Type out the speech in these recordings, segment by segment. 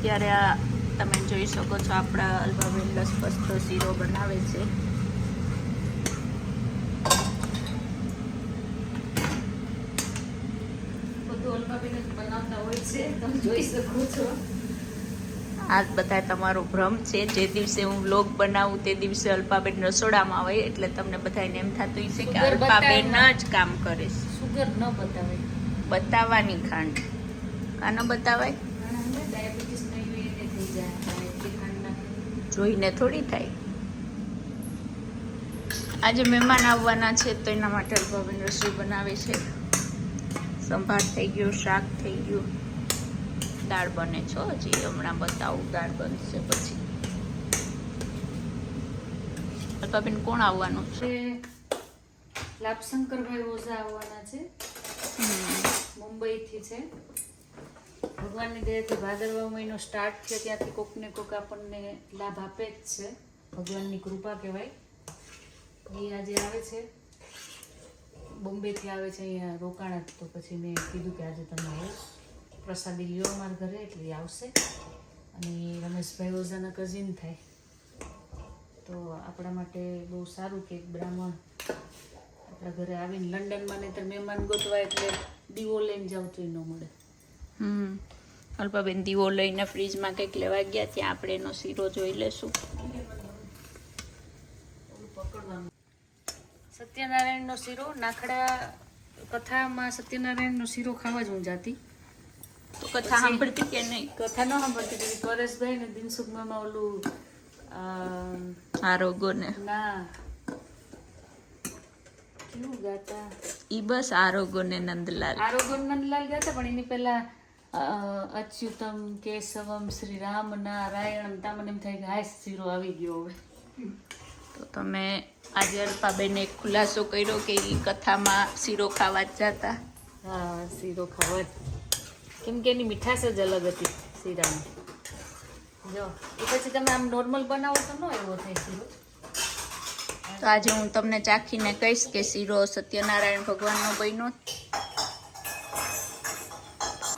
અત્યારે આ તમે જોઈ શકો છો આપણા અલ્પાબેન લસપસતો શીરો બનાવે છે. છે છો. આ બધા તમારો ભ્રમ છે. જે દિવસે હું વ્લોગ બનાવું તે દિવસે અલ્પાબેન રસોડામાં હોય એટલે તમને બધાને એમ થતું હશે કે અલ્પાબેન. જ કામ કરે છે. સુગર ન બતાવે. બતાવવાની ખાંડ. કાનો બતાવાય? ડાયાબિટીસ નહીં હોય એને થઈ જાય એટલી ખાંડ નાખે જોઈને થોડી થાય. આજે મહેમાન આવવાના છે તો એના માટે ભવન રસોઈ બનાવે છે. સંભાર થઈ ગયો શાક થઈ ગયું. દાળ બને છો હજી હમણાં બતાવું દાળ બનશે પછી. અલ્પાબેન કોણ આવવાનું? છે લાભશંકરભાઈ ઓઝા આવવાના છે. મુંબઈથી છે. ભગવાનની દયાથી ભાદરવા મહિનો સ્ટાર્ટ છે ત્યાંથી કોકને કોક આપણને લાભ આપે જ છે. ભગવાનની કૃપા કહેવાય. એ આજે આવે છે. બોમ્બેથી આવે છે અહીંયા રોકાણા તો પછી મેં કીધું કે આજે તમે આવો. પ્રસાદી લ્યો અમારા ઘરે એટલે આવશે. અને રમેશભાઈ ઓઝાના કઝિન થાય. તો આપણા માટે બહુ સારું કે બ્રાહ્મણ આપણા ઘરે આવીને લંડનમાં નહીં તો મહેમાન ગોતવા એટલે દીવો લઈને જાવ તો ન મળે. હમ. અલ્પાબેન દીવો લઈને ફ્રીજમાં કંઈક લેવા ગયા ત્યાં આપણે એનો શીરો જોઈ લેશું સત્યનારાયણનો શીરો નાખડા કથામાં સત્યનારાયણનો શીરો ખાવા જ હું જાતી. તો કથા સાંભળતી કે નહીં? કથા ન સાંભળતી હતી પરેશભાઈ ને દિનસુખમાં ઓલું અ, આરોગોને ના. કેવું ગાતા? ઈ બસ આરોગોને નંદલાલ. આરોગો નંદલાલ ગાતા પણ એની પહેલા અચ્યુતમ કેશવમ શ્રી રામ નારાયણ તમને એમ થાય કે હાય શીરો આવી ગયો હવે. તો તમે આજે અલ્પાબેને ખુલાસો કર્યો કે એ કથામાં શીરો ખાવા જ જતા? હા શીરો ખાવા જ. કેમ કે એની મીઠાશ જ અલગ હતી શીરાની. જો એ પછી તમે આમ નોર્મલ બનાવો તો ન એવો થાય શીરો. તો આજે હું તમને ચાખીને કહીશ કે શીરો સત્યનારાયણ ભગવાનનો બન્યો.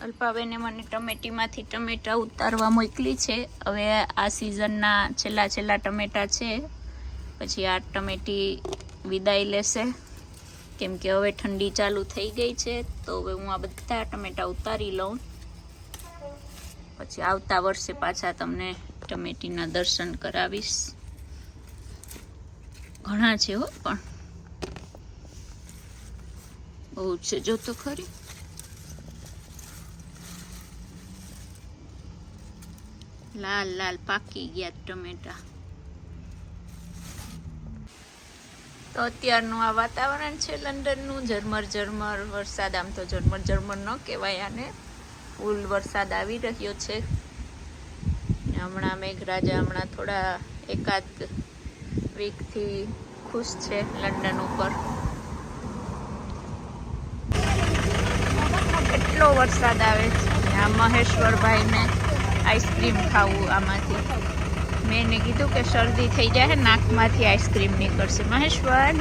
અલ્પાબેને મને ટમેટીમાંથી ટમેટા ઉતારવા મોકલી છે. હવે આ સિઝનના છેલ્લા છેલ્લા ટમેટા છે. પછી આ ટમેટી વિદાય લેશે. કેમ કે હવે ઠંડી ચાલુ થઈ ગઈ છે, તો હવે હું આ બધા ટમેટા ઉતારી લઉં. પછી આવતા વર્ષે પાછા તમને ટમેટીના દર્શન કરાવીશ. ઘણા છે હો પણ. બહુ છે, જો તો ખરી. લાલ લાલ પાકી ગયા ટમેટા તો અત્યારનું આ વાતાવરણ છે લંડનનું. ઝરમર ઝરમર, વરસાદ આમ તો ઝરમર ઝરમર ન કહેવાય આને. ફૂલ વરસાદ આવી રહ્યો છે. હમણાં મેઘરાજા હમણાં થોડા એકાદ વીકથી ખુશ છે લંડન ઉપર. કેટલો વરસાદ આવે છે. આ મહેશ્વરભાઈને આઈસ્ક્રીમ ખાવું આમાંથી. મેં એને કીધું કે શરદી થઈ જાય નાકમાંથી આઈસ્ક્રીમ નીકળશે. મહેશ્વર,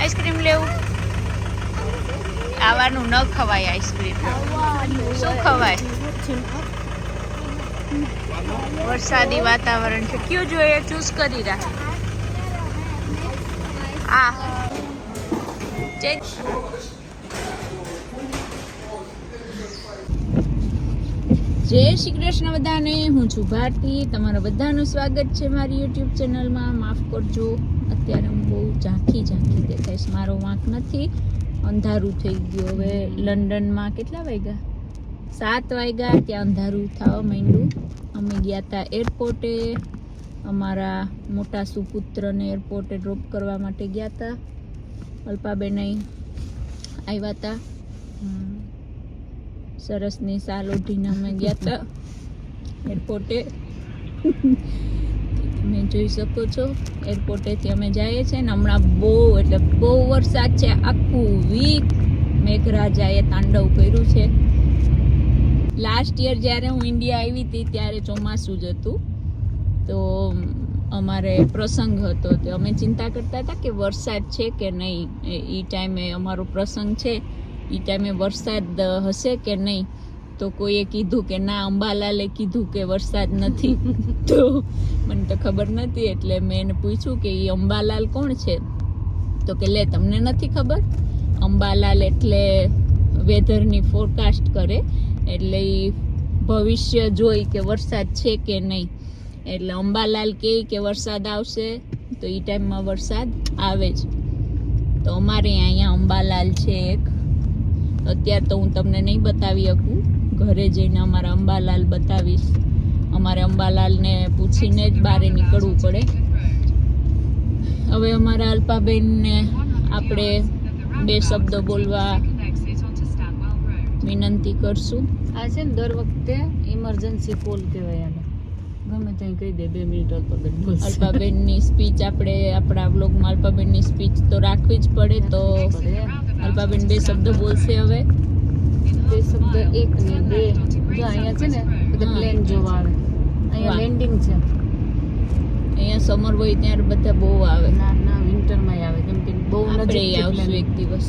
આઈસ્ક્રીમ લેવું. આવવાનું ન ખવાય આઈસ્ક્રીમ. શું ખવાય? વરસાદી વાતાવરણ છે. કયું જોઈએ? ચૂઝ કરી રાખ. આ. જે જય શ્રી કૃષ્ણ બધાને, હું છું ભારતી. તમારા બધાનું સ્વાગત છે મારી યુટ્યુબ ચેનલમાં. માફ કરજો, અત્યારે હું બહુ ઝાંખી ઝાંખી દેખાઈશ. મારો વાંક નથી. અંધારું થઈ ગયું. હવે લંડનમાં કેટલા વાગ્યા? સાત વાગ્યા. ત્યાં અંધારું થવા માંડ્યું. અમે ગયા હતા એરપોર્ટે. અમારા મોટા સુપુત્રને એરપોર્ટે ડ્રોપ કરવા માટે ગયા હતા અલ્પાબેન આવ્યા હતા. સરસની સાલ ઓઢીને અમે ગયા હતા એરપોર્ટે તમે જોઈ શકો છો એરપોર્ટેથી અમે જઈએ છીએ ને હમણાં બહુ, એટલે બહુ વરસાદ છે આખું વીક મેઘરાજાએ તાંડવ કર્યું છે. લાસ્ટ યર જ્યારે હું ઇન્ડિયા આવી હતી ત્યારે ચોમાસું જ હતું. તો અમારે પ્રસંગ હતો, તો અમે ચિંતા કરતા હતા કે વરસાદ છે કે નહીં, એ ટાઈમે અમારો પ્રસંગ છે. એ ટાઈમે વરસાદ હશે કે નહીં? તો કોઈએ કીધું કે ના અંબાલાલે કીધું કે વરસાદ નથી. તો મને તો ખબર નથી એટલે મેં એને પૂછ્યું કે એ અંબાલાલ કોણ છે? તો કે લે તમને નથી ખબર? અંબાલાલ એટલે વેધરની ફોરકાસ્ટ કરે એટલે એ ભવિષ્ય જોઈ કે વરસાદ છે કે નહીં. એટલે અંબાલાલ કહે કે વરસાદ આવશે તો એ ટાઈમમાં વરસાદ આવે જ. તો અમારે અહીંયા અંબાલાલ છે એક. અત્યારે તો હું તમને નહીં બતાવી શકું. ઘરે જઈને અમારા અંબાલાલ બતાવીશ. અમારે અંબાલાલને પૂછીને જ બહાર નીકળવું પડે. હવે અમારા અલ્પાબેનને આપણે બે શબ્દો બોલવા વિનંતી કરશું. આ છે ને દર વખતે ઇમરજન્સી કોલ કહેવાય આને. ગમે ત્યાં કહી દે બે મિનિટ અલ્પાબેન બોલશે. અલ્પાબેનની સ્પીચ આપણે આપણા વ્લોગમાં અલ્પાબેનની સ્પીચ તો રાખવી જ પડે તો અલ્પાબેન બે શબ્દ બોલશે હવે. બે શબ્દ એક ને બે. જો અહીંયા છે ને બધા પ્લેન જોવા આવે. અહીંયા લેન્ડિંગ છે. અહીંયા સમર હોય ત્યારે બધા બહુ આવે. ના ના વિન્ટરમાં આવે કેમ કે બહુ નજીક આવશું એક દિવસ.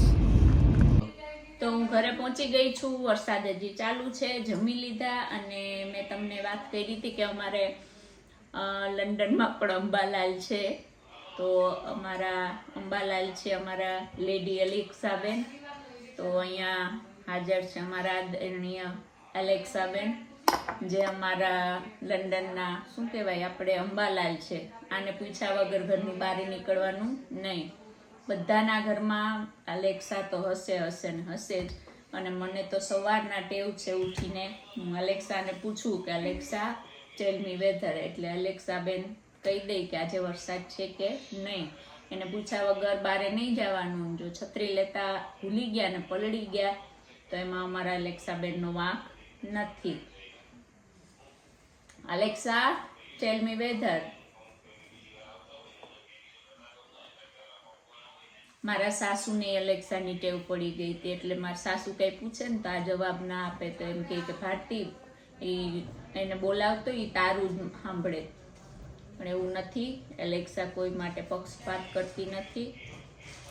તો હું ઘરે પહોંચી ગઈ છું, વરસાદ હજી ચાલુ છે, જમી લીધા અને મેં તમને વાત કરી હતી કે અમારે લંડનમાં પણ અંબાલાલ છે. તો અમારા અંબાલાલ છે, અમારા લેડી અલેક્સાબેન. તો અહીંયા હાજર છે અમારા આદરણીય અલેક્સાબેન, જે અમારા લંડનના, શું કહેવાય, આપણે અંબાલાલ છે. આને પૂછ્યા વગર ઘરની બહાર નીકળવાનું નહીં. બધાના ઘરમાં અલેક્સા તો હશે હશે ને હશે જ. અને મને તો સવારના ટેવ છે ઉઠીને હું અલેક્સાને પૂછું કે, અલેક્સા ટેલ મી વેધર એટલે અલેક્સા બેન કહી દઈ કે, આજે વરસાદ છે કે નહીં? એને પૂછ્યા વગર બારે નહીં જવાનું. જો છત્રી લેતા ભૂલી ગયા ને પલળી ગયા, તો એમાં અમારા અલેક્સા બેનનો વાંક નથી. અલેક્સા ટેલ મી વેધર મારા સાસુને એલેક્સાની ટેવ પડી ગઈ હતી એટલે મારા સાસુ કંઈ પૂછે ને તો આ જવાબ ના આપે તો એમ કહે કે ભારતી એ એને બોલાવતો એ તારું જ સાંભળે. પણ એવું નથી. એલેક્સા કોઈ માટે પક્ષપાત કરતી નથી.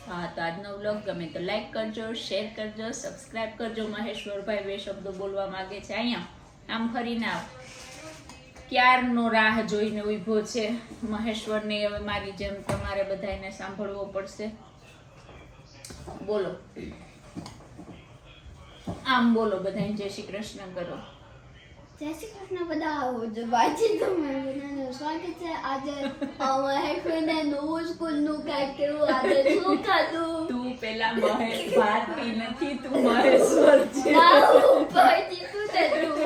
હા, તો આજનો વ્લોગ ગમે તો લાઈક કરજો, શેર કરજો સબસ્ક્રાઈબ કરજો. મહેશ્વરભાઈ બે શબ્દો બોલવા માગે છે. અહીંયા, આમ ફરીને આવ. ક્યારનો રાહ જોઈને ઊભો છે? મહેશ્વરને હવે મારી જેમ તમારે બધાને સાંભળવો પડશે. બોલો. આમ બોલો બધાને જય શ્રી કૃષ્ણ કરો. જય શ્રી કૃષ્ણ બધા આવો જો વાંચી તો બધાનું સ્વાગત છે. આજે મહેશને નવું સ્કૂલનું કાંઈક કેવું આજે શું ખાધું? તું પેલા મહેશ ભારતી નથી તું મહેશ્વર છે તું તે તું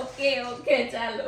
ઓકે ઓકે ચાલો.